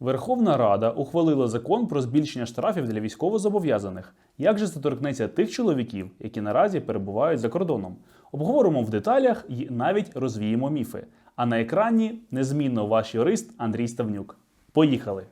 Верховна Рада ухвалила закон про збільшення штрафів для військовозобов'язаних. Як же це торкнеться тих чоловіків, які наразі перебувають за кордоном? Обговоримо в деталях і навіть розвіємо міфи. А на екрані незмінно ваш юрист Андрій Ставнюк. Поїхали!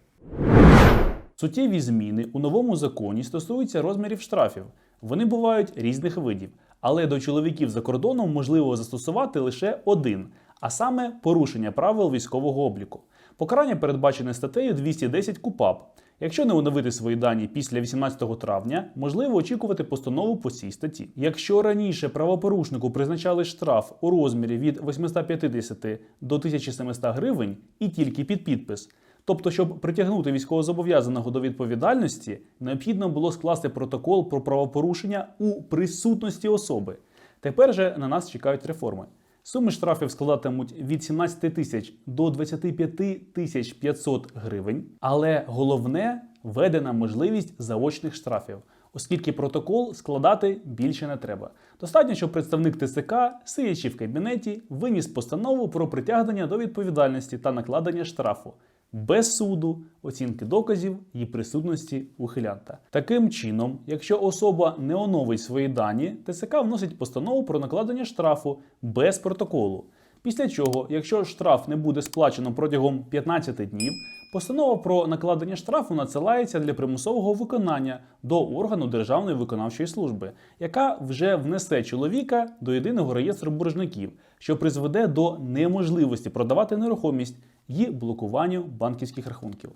Суттєві зміни у новому законі стосуються розмірів штрафів. Вони бувають різних видів, але до чоловіків за кордоном можливо застосувати лише один, а саме порушення правил військового обліку. Покарання передбачене статтею 210 КУПАП. Якщо не оновити свої дані після 18 травня, можливо очікувати постанову по цій статті. Якщо раніше правопорушнику призначали штраф у розмірі від 850 до 1700 гривень і тільки під підпис, Тобто, щоб притягнути військовозобов'язаного до відповідальності, необхідно було скласти протокол про правопорушення у присутності особи. Тепер же на нас чекають реформи. Суми штрафів складатимуть від 17 тисяч до 25 тисяч 500 гривень. Але головне введена можливість заочних штрафів, оскільки протокол складати більше не треба. Достатньо, щоб представник ТСК, сидячи в кабінеті, виніс постанову про притягнення до відповідальності та накладення штрафу без суду, оцінки доказів і присутності ухилянта. Таким чином, якщо особа не оновить свої дані, ТСК вносить постанову про накладення штрафу без протоколу. Після чого, якщо штраф не буде сплачено протягом 15 днів, постанова про накладення штрафу надсилається для примусового виконання до органу Державної виконавчої служби, яка вже внесе чоловіка до єдиного реєстру боржників, що призведе до неможливості продавати нерухомість і блокуванню банківських рахунків.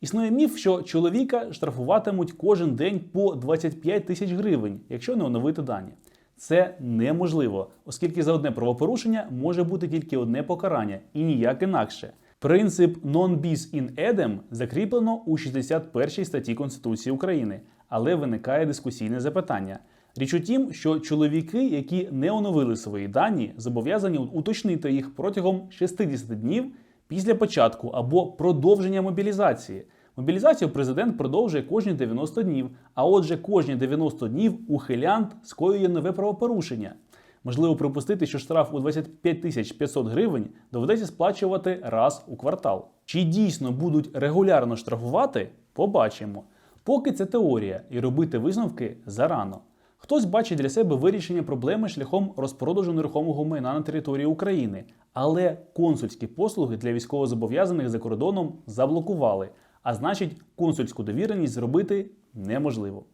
Існує міф, що чоловіка штрафуватимуть кожен день по 25 тисяч гривень, якщо не оновити дані. Це неможливо, оскільки за одне правопорушення може бути тільки одне покарання і ніяк інакше. Принцип non bis in edem закріплено у 61 статті Конституції України, але виникає дискусійне запитання. Річ у тім, що чоловіки, які не оновили свої дані, зобов'язані уточнити їх протягом 60 днів після початку або продовження мобілізації. Мобілізацію президент продовжує кожні 90 днів, а отже, кожні 90 днів ухилянт скоює нове правопорушення. Можливо припустити, що штраф у 25 тисяч 500 гривень доведеться сплачувати раз у квартал. Чи дійсно будуть регулярно штрафувати, побачимо. Поки це теорія, і робити висновки зарано. Хтось бачить для себе вирішення проблеми шляхом розпродажу нерухомого майна на території України, але консульські послуги для військовозобов'язаних за кордоном заблокували, а значить, консульську довіреність зробити неможливо.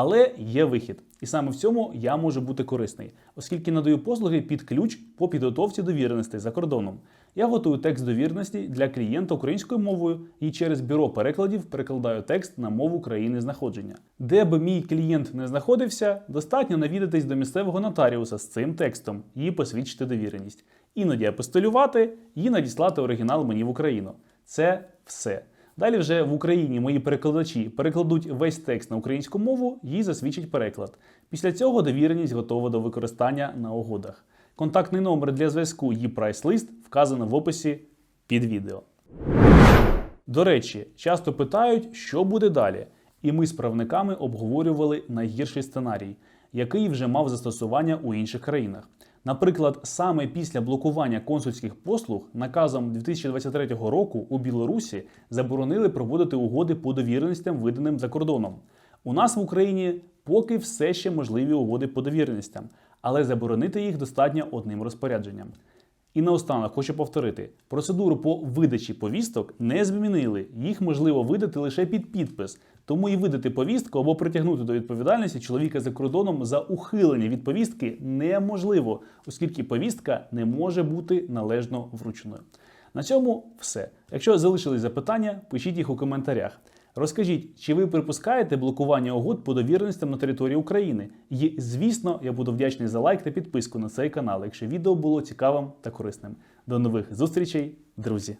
Але є вихід, і саме в цьому я можу бути корисний, оскільки надаю послуги під ключ по підготовці довіреностей за кордоном. Я готую текст довіреності для клієнта українською мовою і через бюро перекладів перекладаю текст на мову країни знаходження. Де би мій клієнт не знаходився, достатньо навідатись до місцевого нотаріуса з цим текстом і посвідчити довіреність. Іноді апостилювати і надіслати оригінал мені в Україну. Це все. Далі вже в Україні мої перекладачі перекладуть весь текст на українську мову і засвідчать переклад. Після цього довіреність готова до використання на угодах. Контактний номер для зв'язку і прайс-лист вказано в описі під відео. До речі, часто питають, що буде далі. І ми з правниками обговорювали найгірший сценарій, який вже мав застосування у інших країнах. Наприклад, саме після блокування консульських послуг наказом 2023 року у Білорусі заборонили проводити угоди по довіреностям, виданим за кордоном. У нас в Україні поки все ще можливі угоди по довіреностям, але заборонити їх достатньо одним розпорядженням. І наостанок хочу повторити: процедуру по видачі повісток не змінили. Їх можливо видати лише під підпис. Тому і видати повістку або притягнути до відповідальності чоловіка за кордоном за ухилення від повістки неможливо, оскільки повістка не може бути належно врученою. На цьому все. Якщо залишились запитання, пишіть їх у коментарях. Розкажіть, чи ви припускаєте блокування угод по довіреностям на території України? І, звісно, я буду вдячний за лайк та підписку на цей канал, якщо відео було цікавим та корисним. До нових зустрічей, друзі!